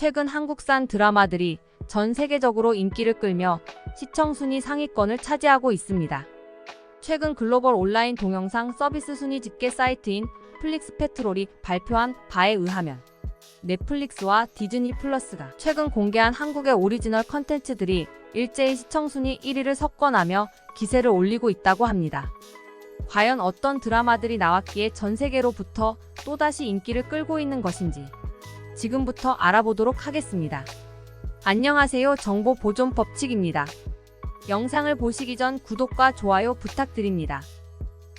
최근 한국산 드라마들이 전 세계적으로 인기를 끌며 시청 순위 상위권을 차지하고 있습니다. 최근 글로벌 온라인 동영상 서비스 순위 집계 사이트인 플릭스 페트롤이 발표한 바에 의하면 넷플릭스와 디즈니 플러스가 최근 공개한 한국의 오리지널 컨텐츠들이 일제히 시청 순위 1위를 석권하며 기세를 올리고 있다고 합니다. 과연 어떤 드라마들이 나왔기에 전 세계로부터 또다시 인기를 끌고 있는 것인지 지금부터 알아보도록 하겠습니다. 안녕하세요. 정보 보존 법칙입니다. 영상을 보시기 전 구독과 좋아요 부탁드립니다.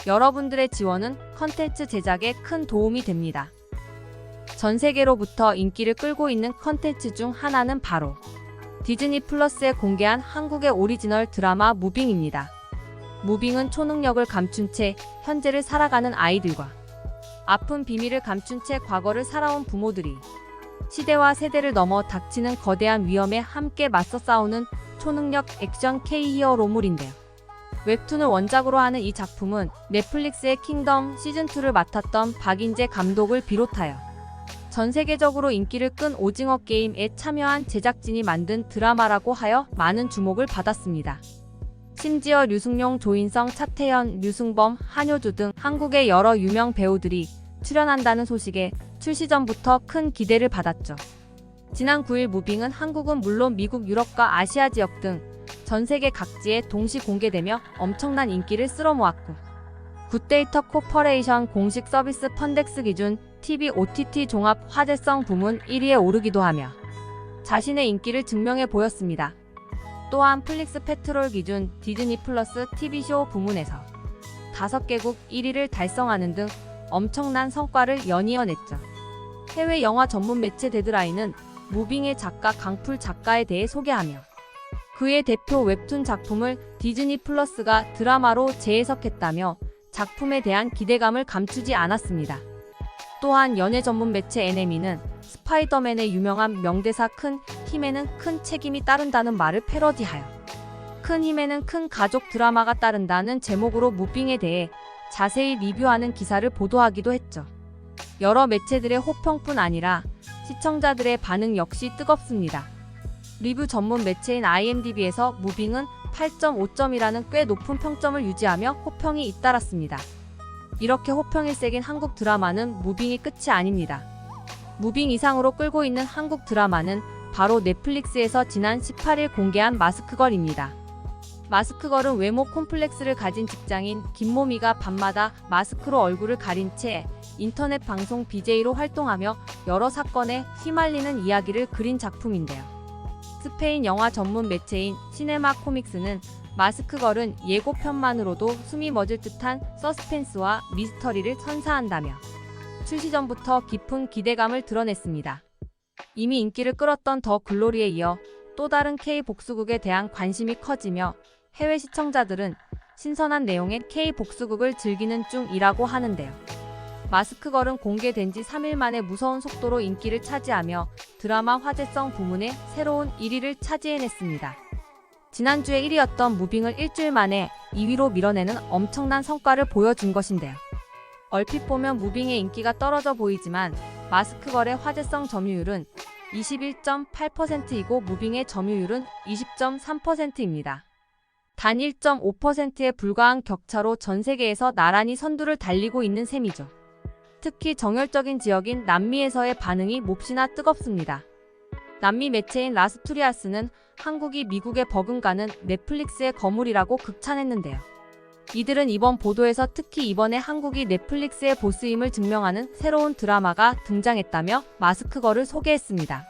여러분들의 지원은 컨텐츠 제작에 큰 도움이 됩니다. 전 세계로부터 인기를 끌고 있는 컨텐츠 중 하나는 바로 디즈니 플러스에 공개한 한국의 오리지널 드라마 무빙입니다. 무빙은 초능력을 감춘 채 현재를 살아가는 아이들과 아픈 비밀을 감춘 채 과거를 살아온 부모들이 시대와 세대를 넘어 닥치는 거대한 위험에 함께 맞서 싸우는 초능력 액션 K 히어 로물인데요. 웹툰을 원작으로 하는 이 작품은 넷플릭스의 킹덤 시즌2를 맡았던 박인재 감독을 비롯하여 전 세계적으로 인기를 끈 오징어 게임에 참여한 제작진이 만든 드라마라고 하여 많은 주목을 받았습니다. 심지어 류승룡, 조인성, 차태현, 류승범, 한효주 등 한국의 여러 유명 배우들이 출연한다는 소식에 출시 전부터 큰 기대를 받았죠. 지난 9일 무빙은 한국은 물론 미국, 유럽과 아시아 지역 등 전 세계 각지에 동시 공개되며 엄청난 인기를 쓸어모았고 굿데이터 코퍼레이션 공식 서비스 펀덱스 기준 TV OTT 종합 화제성 부문 1위에 오르기도 하며 자신의 인기를 증명해 보였습니다. 또한 플릭스 페트롤 기준 디즈니 플러스 TV쇼 부문에서 5개국 1위를 달성하는 등 엄청난 성과를 연이어 냈죠. 해외 영화 전문 매체 데드라인은 무빙의 작가 강풀 작가에 대해 소개하며 그의 대표 웹툰 작품을 디즈니 플러스가 드라마로 재해석했다며 작품에 대한 기대감을 감추지 않았습니다. 또한 연예 전문 매체 NME는 스파이더맨의 유명한 명대사 큰 힘에는 큰 책임이 따른다는 말을 패러디하여 큰 힘에는 큰 가족 드라마가 따른다는 제목으로 무빙에 대해 자세히 리뷰하는 기사를 보도하기도 했죠. 여러 매체들의 호평뿐 아니라 시청자들의 반응 역시 뜨겁습니다. 리뷰 전문 매체인 IMDb에서 무빙은 8.5점이라는 꽤 높은 평점을 유지하며 호평이 잇따랐습니다. 이렇게 호평이 세긴 한국 드라마는 무빙이 끝이 아닙니다. 무빙 이상으로 끌고 있는 한국 드라마는 바로 넷플릭스에서 지난 18일 공개한 마스크걸입니다. 마스크 걸은 외모 콤플렉스를 가진 직장인 김모미가 밤마다 마스크로 얼굴을 가린 채 인터넷 방송 BJ로 활동하며 여러 사건에 휘말리는 이야기를 그린 작품인데요. 스페인 영화 전문 매체인 시네마 코믹스는 마스크 걸은 예고편만으로도 숨이 멎을 듯한 서스펜스와 미스터리를 선사한다며 출시 전부터 깊은 기대감을 드러냈습니다. 이미 인기를 끌었던 더 글로리에 이어 또 다른 K 복수극에 대한 관심이 커지며 해외 시청자들은 신선한 내용의 K 복수극을 즐기는 중이라고 하는데요. 마스크 걸은 공개된 지 3일 만에 무서운 속도로 인기를 차지하며 드라마 화제성 부문에 새로운 1위를 차지해냈습니다. 지난주에 1위였던 무빙을 일주일 만에 2위로 밀어내는 엄청난 성과를 보여준 것인데요. 얼핏 보면 무빙의 인기가 떨어져 보이지만 마스크 걸의 화제성 점유율은 21.8%이고 무빙의 점유율은 20.3%입니다. 단 1.5%에 불과한 격차로 전 세계에서 나란히 선두를 달리고 있는 셈이죠. 특히 정열적인 지역인 남미에서의 반응이 몹시나 뜨겁습니다. 남미 매체인 라스투리아스는 한국이 미국에 버금가는 넷플릭스의 거물이라고 극찬했는데요. 이들은 이번 보도에서 특히 이번에 한국이 넷플릭스의 보스임을 증명하는 새로운 드라마가 등장했다며 마스크걸을 소개했습니다.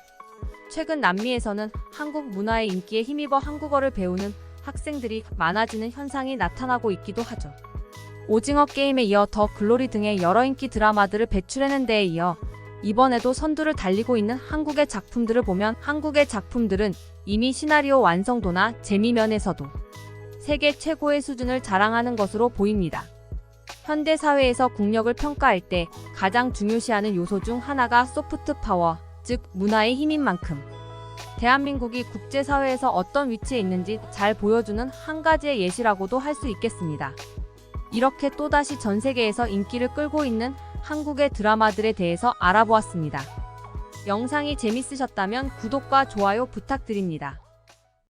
최근 남미에서는 한국 문화의 인기에 힘입어 한국어를 배우는 학생들이 많아지는 현상이 나타나고 있기도 하죠. 오징어 게임에 이어 더 글로리 등의 여러 인기 드라마들을 배출하는 데에 이어 이번에도 선두를 달리고 있는 한국의 작품들을 보면 한국의 작품들은 이미 시나리오 완성도나 재미 면에서도 세계 최고의 수준을 자랑하는 것으로 보입니다. 현대 사회에서 국력을 평가할 때 가장 중요시하는 요소 중 하나가 소프트 파워, 즉 문화의 힘인 만큼 대한민국이 국제사회에서 어떤 위치에 있는지 잘 보여주는 한 가지의 예시라고도 할 수 있겠습니다. 이렇게 또다시 전 세계에서 인기를 끌고 있는 한국의 드라마들에 대해서 알아보았습니다. 영상이 재밌으셨다면 구독과 좋아요 부탁드립니다.